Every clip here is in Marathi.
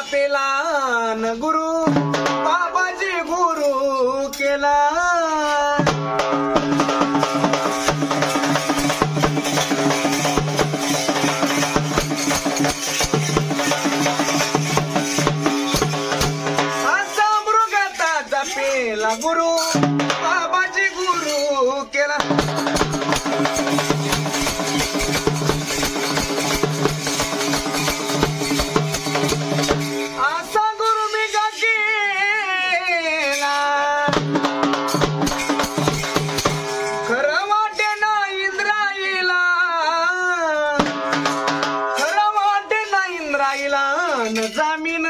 जपेला न गुरु बाबाजी गुरु केला. असा जपेला गुरु जामीन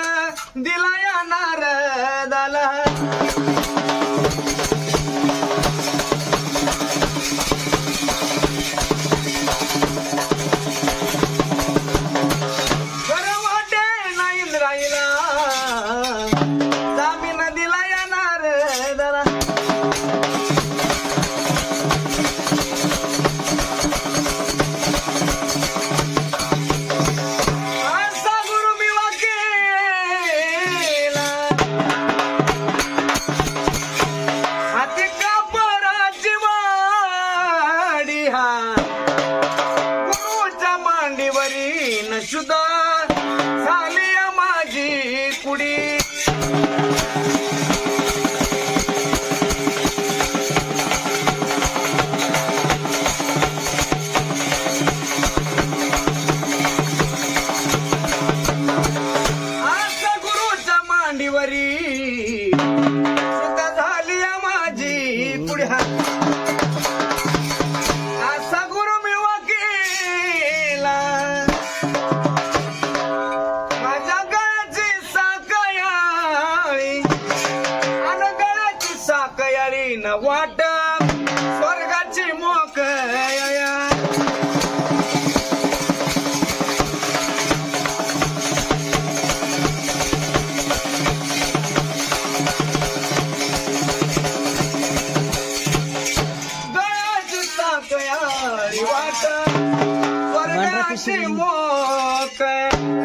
दिला या नारदाला. सुदा झाली माझी कुडी गुरुच्या मांडीवरी सुद्धा झाली माझी पुढ्या साकयाळी न वाट स्वर्गाची वाट स्वर्गाची मोकया